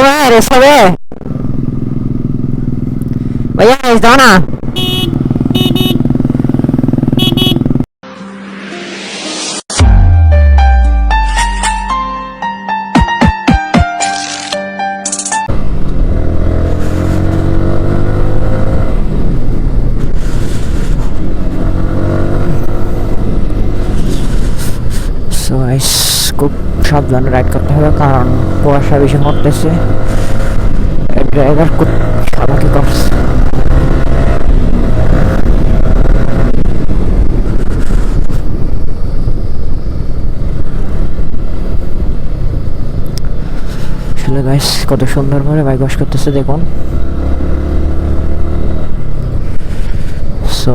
a ver, eso es. Oye, Donna. So I খুব সাবধানে ride করতে হবে, কারণ কুয়াশা বেশি পড়তেছে ড্রাইভার খুব চালাকি করছে। আসলে গাইস কত সুন্দর করে বাইক ওয়াশ করতেছে, দেখুন। সো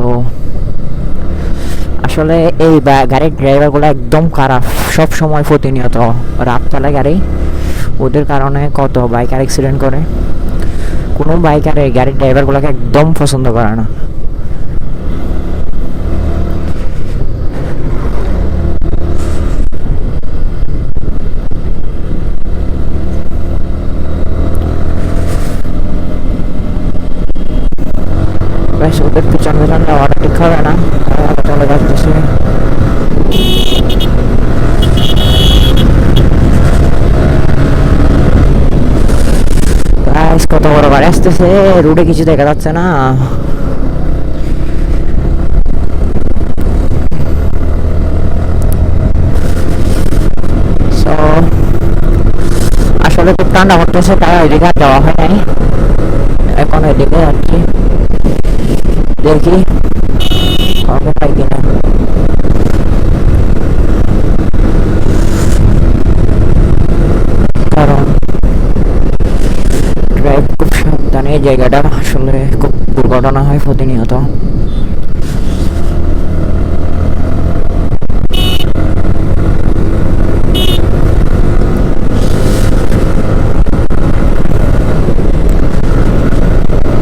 আসলে এই গাড়ির ড্রাইভারগুলো একদম খারাপ, সব সময় প্রতিনিয়ত রাত চালায় গাড়ি। ওদের কারণে কত বাইকার অ্যাক্সিডেন্ট করে। কোনো বাইকার এই গাড়ির ড্রাইভারগুলোকে একদম পছন্দ করে না। ব্যাস ওদের পিছন পিছন যাওয়াটা ঠিক হবে না। চলে যাচ্ছে কত বড় গাড়ি আসতেছে। রোডে কিছু দেখা যাচ্ছে না। আসলে খুব ঠান্ডা পড়তেছে, তাই ওইদিকে আর যাওয়া হয় নাই এখন ওইদিকে যাচ্ছি। দেখি কাউকে পাই কিনা? কারণ ড্রাইভ খুব সাবধানে জায়গাটা আসলে খুব দুর্ঘটনা হয় প্রতিনিয়ত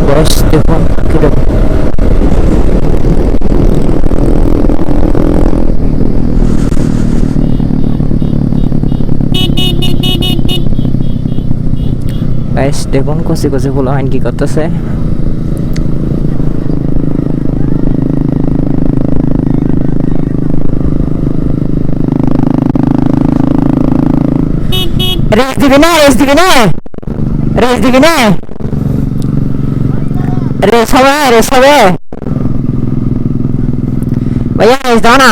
বয়স দেখুন কীরকম গাইস দেখুন কচি কচি ফুল আইন কি করতেছে? রেস দিবি না রেস দিবি না রেস দিবি না রেস হবে রেস হবে ভাইয়া রেস দাও না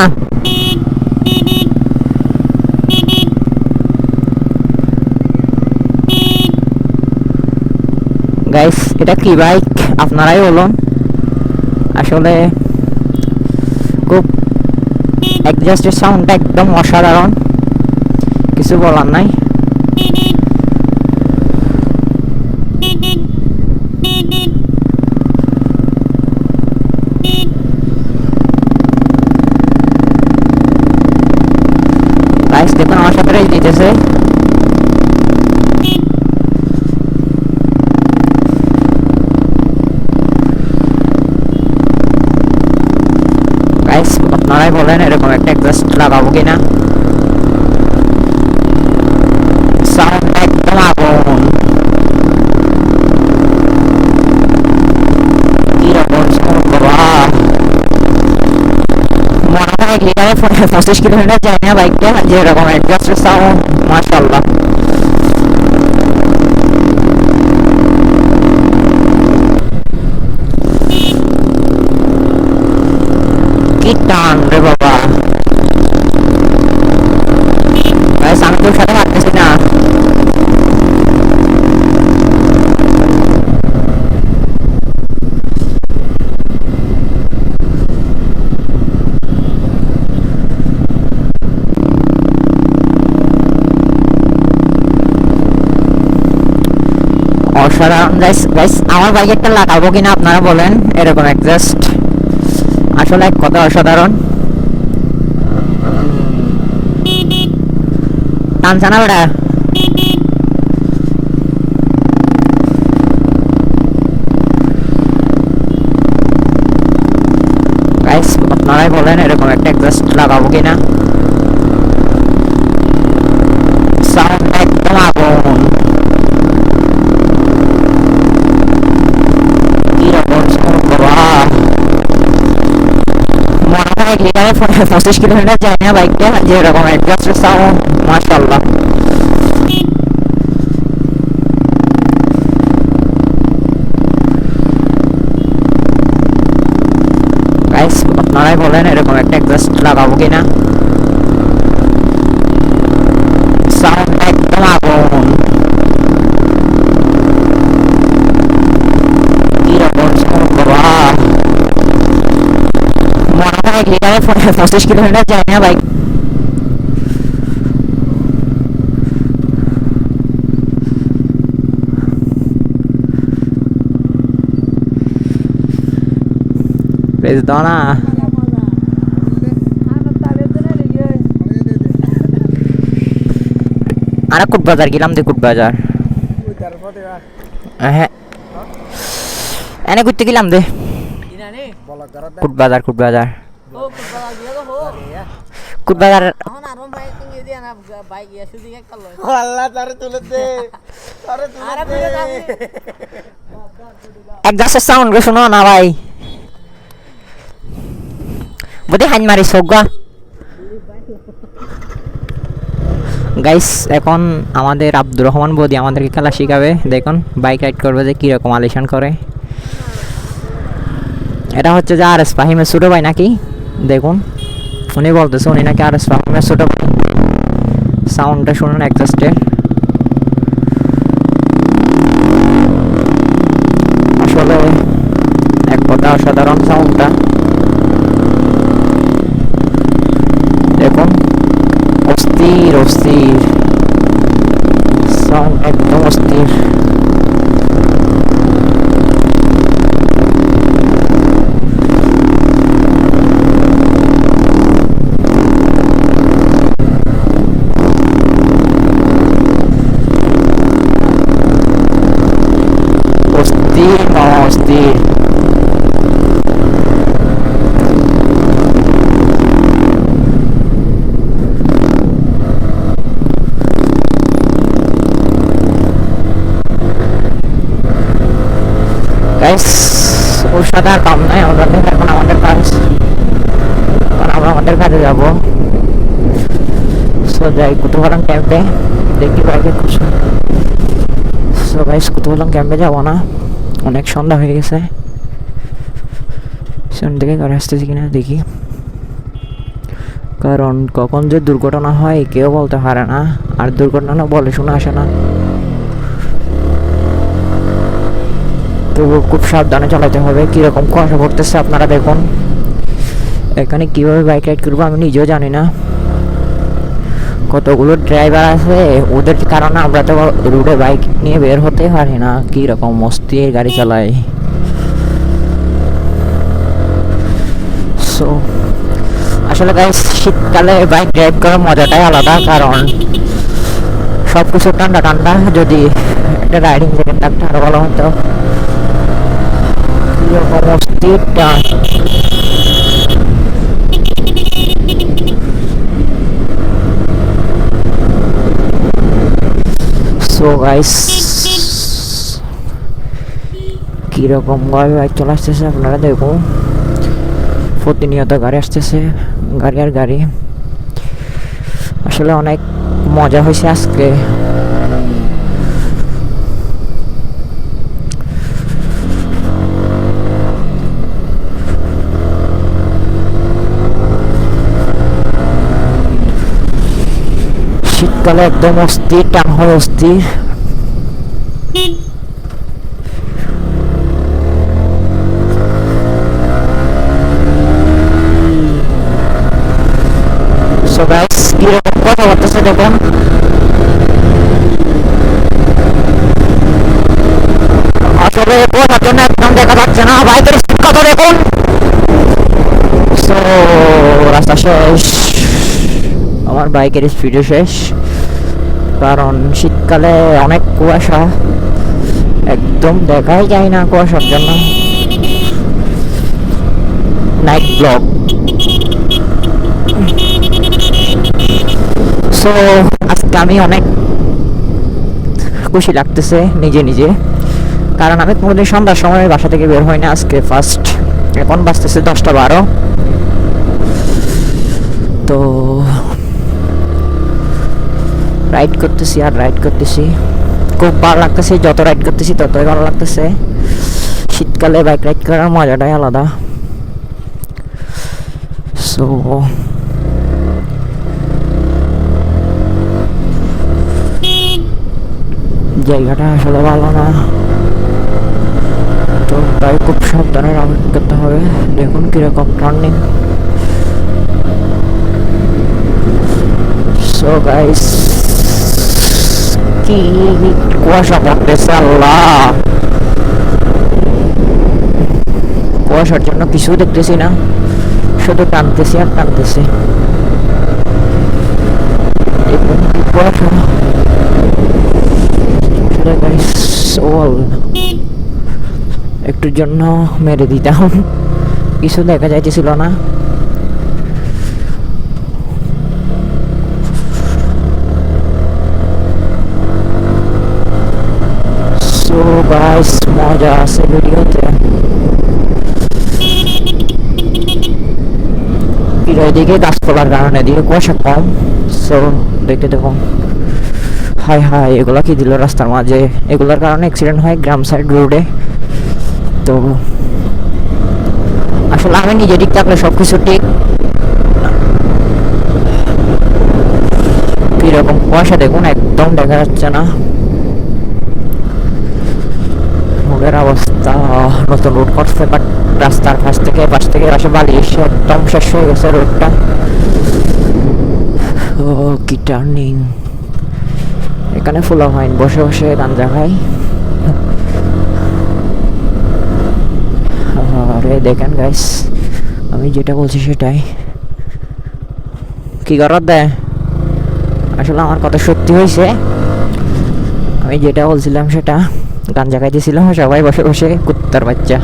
গাইস এটা কি বাইক আপনারাই বলুন। আসলে খুব অ্যাডজাস্টের সাউন্ডটা একদম অসাধারণ। কিছু বলার নাই। দেখুন আমার সাথে রেস দিতেছে গাইস আপনারাই বলেন এরকম একটা এক্সাস্ট লাগাবো কিনা সাউন্ড একদম আগুন কি রকম সাউন্ড বাবা মনে হয় লিটারে পঁচিশ কিলোমিটার যায় না বাইকটা যে এরকম এক্সাস্টের সাউন্ড মাশাল্লাহ কি টান রে বাবা। গাইস আমি তোর সাথে পারতেছি না। অসাধারণ। গাইস গাইস আমার বাইকে একটা লাগাবো কিনা আপনারা বলেন? এরকম একজাস্ট আসলে এক কথা অসাধারণ। টানছে না আপনারাই বলেন এরকম একটা এক্সাস্ট লাগাবো কিনা? এক লিটারে প- পঁচিশ কিলোমিটার যায় না বাইকটা যে এরকম অ্যাডজাস্টের সাউন্ড মাশাল্লাহ গাইস আপনারাই বলেন এরকম একটা অ্যাডজাস্ট লাগাবো কিনা। হয় এক পঁচিশ কিলোমিটার যায় না বাইক আরে কুট বাজার গেলাম দে কুট বাজার। হ্যাঁ। এনে ঘুরতে গেলাম দে কুট বাজার কুট বাজার। কুট বাজার আল্লাহ তারে তুলে দে তারে তুলে দে এক গাছের সাউন্ড শোনো না ভাই বোধে হাইন মারি সজ্ঞা গাইস এখন আমাদের আব্দুর রহমান বদি আমাদেরকে খেলা শিখাবে। দেখুন বাইক রাইড করবে যে কীরকম আলিশান করে। এটা হচ্ছে যে আর এস ফাহিমের ছোটো ভাই নাকি? দেখুন, উনি বলতেছে উনি নাকি আর এস ফাহিমের ছোটো সাউন্ডটা শুনুন অ্যাডজাস্টের আসলে এক কথা অসাধারণ সাউন্ডটা অস্থির মামা অস্থির ওর সাথে আর কাম নাই, আমাদের এখন আমাদের কাজ। আমরা আমাদের কাজে যাব। সো যাই কুতুহলাম ক্যাম্পে দেখি বাইকে খুব সো গাইস কুতুহলাম ক্যাম্পে যাব না। অনেক সন্ধ্যা হয়ে গেছে। সামনে থেকে গাড়ি আসতেছি কিনা দেখি। কারণ কখন যে দুর্ঘটনা হয়, কেউ বলতে পারে না। আর দুর্ঘটনা বলে শুনে আসে না। তবু খুব সাবধানে চালাতে হবে। কীরকম কুয়াশা পড়তেছে আপনারা দেখুন। এখানে কীভাবে বাইক রাইড করব আমি নিজেও জানি না। কতগুলো ড্রাইভার আছে, ওদের কারণে আমরা তো রোডে বাইক নিয়ে বের হতে পারি না। কীরকম মস্তির গাড়ি চালায়। সো আসলে গাইস শীতকালে বাইক ড্রাইভ করার মজাটাই আলাদা কারণ সব কিছু ঠান্ডা ঠান্ডা, যদি একটা রাইডিং জ্যাকেট থাকতে আরও ভালো হতো। কীরকম অস্থির সো গাইস কীরকম ভাবে বাইক চলে আসতেছে আপনারা দেখুন প্রতিনিয়ত গাড়ি আসতেছে, গাড়ি আর গাড়ি। আসলে অনেক মজা হয়েছে আজকে। শীতকালে একদম অস্থির টান হয় অস্থির কীরকম কথা বলতেছে দেখুন। আসলে একদম দেখা যাচ্ছে না। রাস্তা শেষ। আমার বাইকের স্পিডও শেষ। কারণ শীতকালে অনেক কুয়াশা। একদম দেখাই যায় না কুয়াশার জন্য। নাইট ব্লক সো আজকে আমি অনেক খুশি লাগতেছে নিজে নিজে। কারণ আমি কোনোদিন সন্ধ্যার সময় বাসা থেকে বের হই না আজকে ফার্স্ট এখন বাঁচতেছে দশটা বারো। তো রাইড করতেছি, আর রাইড করতেছি। খুব ভালো লাগতেছে, যত রাইড করতেছি, ততই ভালো লাগতেছে। শীতকালে বাইক রাইড করার মজাটাই আলাদা। সো জায়গাটা আসলে ভালো না। তো তাই খুব সাবধানে রাইড করতে হবে। দেখুন কীরকম টার্নিং সো গাইস কি কুয়াশা পড়তেছে আল্লাহ। কুয়াশার জন্য কিছু দেখতেছি না, শুধু টানতেছি আর টানতেছি। কুয়াশা। একটুর জন্য মেরে দিতাম। কিছু দেখা যাইতেছিল না সো গাইস মজা আছে ভিডিওতে এদিকে গাছপালার কারণে এদিকে কুয়াশা কম সো দেখতে দেখুন হাই হাই এগুলা কি দিল রাস্তার মাঝে এগুলোর কারণে অ্যাক্সিডেন্ট হয় গ্রাম সাইড রোডে তো আসলে আমি নিজে ঠিক থাকলে সব কিছু ঠিক কীরকম কুয়াশা দেখুন একদম দেখা যাচ্ছে না রোডের অবস্থা, নতুন রোড করছে বাট রাস্তার পাশ থেকে পাশ থেকে পাশে বালি এসে একদম শেষ হয়ে গেছে রোডটা ও, কি টার্নিং এখানে ফুলা হয় বসে বসে, গাঞ্জা খাই আরে, দেখেন গাইস আমি যেটা বলছি সেটাই। কি করার দেয় আসলে আমার কথা সত্যি হয়েছে। আমি যেটা বলছিলাম সেটা গাঞ্জা খাইতেছিলাম সবাই বসে বসে কুত্তার বাচ্চা।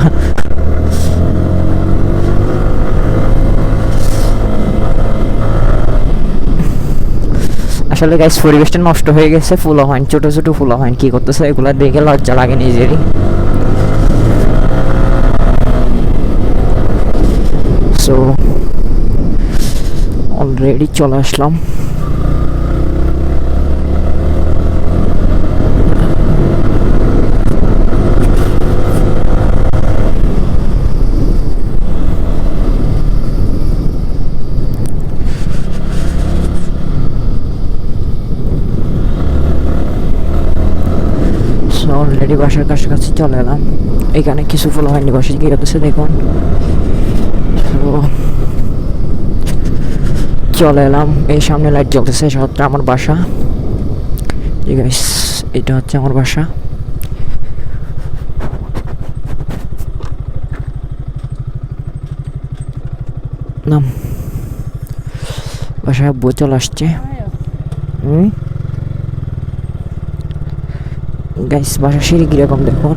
আসলে গাইস পরিবেশটা নষ্ট হয়ে গেছে ফুলো হয় ছোট ছোট ফুলো হয় কি করতেছে এগুলা দেখে লজ্জা লাগে নিজেরই। সো অলরেডি চলে আসলাম অলরেডি বাসার কাছাকাছি চলে এলাম। এখানে কিছু ফুল হয়নি, বসে হতেছে দেখুন। চলে এলাম। এই সামনে লাইট জ্বলতেছে শহরটা আমার বাসা। এটা হচ্ছে আমার বাসা। নাম। বাসায় চলে আসছে। হুম? গাইস বাসা সিঁড়ি কীরকম দেখুন।